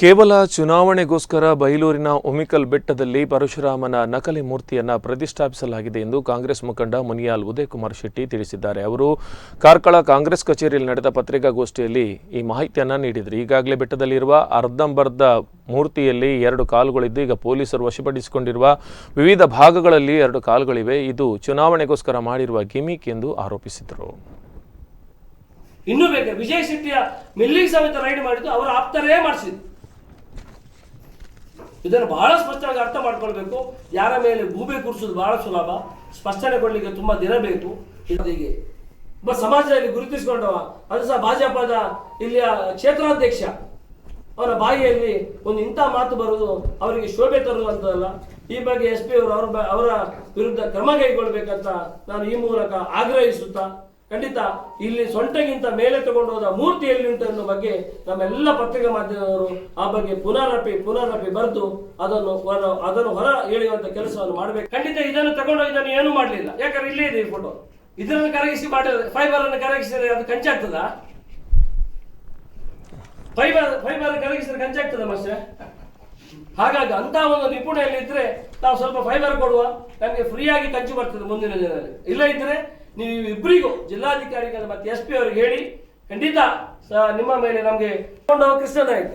ಕೇವಲ ಚುನಾವಣೆಗೋಸ್ಕರ ಬೈಲೂರಿನ ಉಮಿಕಲ್ ಬೆಟ್ಟದಲ್ಲಿ ಪರಶುರಾಮನ ನಕಲಿ ಮೂರ್ತಿಯನ್ನು ಪ್ರತಿಷ್ಠಾಪಿಸಲಾಗಿದೆ ಎಂದು ಕಾಂಗ್ರೆಸ್ ಮುಖಂಡ ಮುನಿಯಾಲ್ ಉದಯಕುಮಾರ್ ಶೆಟ್ಟಿ ತಿಳಿಸಿದ್ದಾರೆ. ಅವರು, ಕಾರ್ಕಳ ಕಾಂಗ್ರೆಸ್ ಕಚೇರಿಯಲ್ಲಿ ನಡೆದ ಪತ್ರಿಕಾಗೋಷ್ಠಿಯಲ್ಲಿ ಈ ಮಾಹಿತಿಯನ್ನು ನೀಡಿದರು. ಈಗಾಗಲೇ ಬೆಟ್ಟದಲ್ಲಿರುವ ಅರ್ಧಂಬರ್ಧ ಮೂರ್ತಿಯಲ್ಲಿ ಎರಡು ಕಾಲುಗಳಿದ್ದು, ಈಗ ಪೊಲೀಸರು ವಶಪಡಿಸಿಕೊಂಡಿರುವ ವಿವಿಧ ಭಾಗಗಳಲ್ಲಿ ಎರಡು ಕಾಲುಗಳಿವೆ. ಇದು ಚುನಾವಣೆಗೋಸ್ಕರ ಮಾಡಿರುವ ಗಿಮಿಕ್ ಎಂದು ಆರೋಪಿಸಿದರು. ಇನ್ನೂ ಬೇಕು ವಿಜಯ್ ಶೆಟ್ಟಿಯ ಮಿಲ್ಲಿಂಗ್ ಸಮೇತ ರೈಡ್ ಮಾಡಿದ್ದು ಅವರು ಆಪ್ತರೇ ಮಾಡಿಸಿದ್ದು ಇದನ್ನು ಬಹಳ ಸ್ಪಷ್ಟವಾಗಿ ಅರ್ಥ ಮಾಡ್ಕೊಳ್ಬೇಕು. ಯಾರ ಮೇಲೆ ಗೂಬೆ ಕೂರಿಸೋದು ಬಹಳ ಸುಲಭ. ಸ್ಪಷ್ಟನೆ ಕೊಡಲಿಕ್ಕೆ ತುಂಬಾ ದಿನ ಬೇಕು. ಹೀಗೆ ಒಬ್ಬ ಸಮಾಜದಲ್ಲಿ ಗುರುತಿಸಿಕೊಂಡವ, ಅದು ಸಹ ಭಾಜಪದ ಇಲ್ಲಿಯ ಕ್ಷೇತ್ರಾಧ್ಯಕ್ಷ. ಅವರ ಬಾಯಿಯಲ್ಲಿ ಒಂದು ಇಂಥ ಮಾತು ಬರುವುದು ಅವರಿಗೆ ಶೋಭೆ ತರುವಂಥದ್ದಲ್ಲ. ಈ ಬಗ್ಗೆ ಎಸ್ ಪಿ ಅವರು ಅವರ ಅವರ ವಿರುದ್ಧ ಕ್ರಮ ಕೈಗೊಳ್ಬೇಕಂತ ನಾನು ಈ ಮೂಲಕ ಆಗ್ರಹಿಸುತ್ತಾ ಖಂಡಿತ ಇಲ್ಲಿ ಸೊಂಟಗಿಂತ ಮೇಲೆ ತಗೊಂಡು ಹೋದ ಮೂರ್ತಿ ಎಲ್ಲಿ ಉಂಟು ಅನ್ನೋ ಬಗ್ಗೆ ನಮ್ಮೆಲ್ಲ ಪತ್ರಿಕಾ ಮಾಧ್ಯಮದವರು ಆ ಬಗ್ಗೆ ಪುನರಪಿ ಪುನರಪಿ ಬರೆದು ಅದನ್ನು ಅದನ್ನು ಹೊರ ಎಳೆಯುವಂತ ಕೆಲಸವನ್ನು ಮಾಡಬೇಕು. ಖಂಡಿತ ಇದನ್ನು ತಗೊಂಡು ಇದನ್ನು ಏನು ಮಾಡಲಿಲ್ಲ. ಯಾಕಂದ್ರೆ ಇಲ್ಲೇ ಇದೆ ಈ ಫೋಟೋ ಇದನ್ನು ಕರಗಿಸಿ ಮಾಡಿದ್ರೆ ಫೈಬರ್ ಅನ್ನು ಕರಗಿಸಿದ್ರೆ ಅದು ಕಂಚಾಗ್ತದಾ? ಫೈಬರ್ ಫೈಬರ್ ಕರಗಿಸಿದ್ರೆ ಕಂಚಾಗ್ತದ ಮಸ್ತೆ ಹಾಗಾಗಿ ಅಂತ ಒಂದು ನಿಪುಣೆಯಲ್ಲಿ ಇದ್ರೆ ನಾವು ಸ್ವಲ್ಪ ಫೈಬರ್ ಕೊಡುವ. ನಮಗೆ ಫ್ರೀಯಾಗಿ ಕಂಚು ಬರ್ತದೆ ಮುಂದಿನ ದಿನದಲ್ಲಿ. ಇಲ್ಲ ಇದ್ರೆ ನೀವು ಇಬ್ಬರಿಗೂ ಜಿಲ್ಲಾಧಿಕಾರಿಗಳು ಮತ್ತೆ ಎಸ್ ಪಿ ಅವರಿಗೆ ಹೇಳಿ, ಖಂಡಿತ ನಿಮ್ಮ ಮೇಲೆ ನಮಗೆ ಕೃಷ್ಣ ನಾಯ್ಕ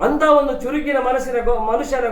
ಅಂತ ಒಂದು ಚುರುಕಿನ ಮನಸ್ಸಿನ ಮನುಷ್ಯನ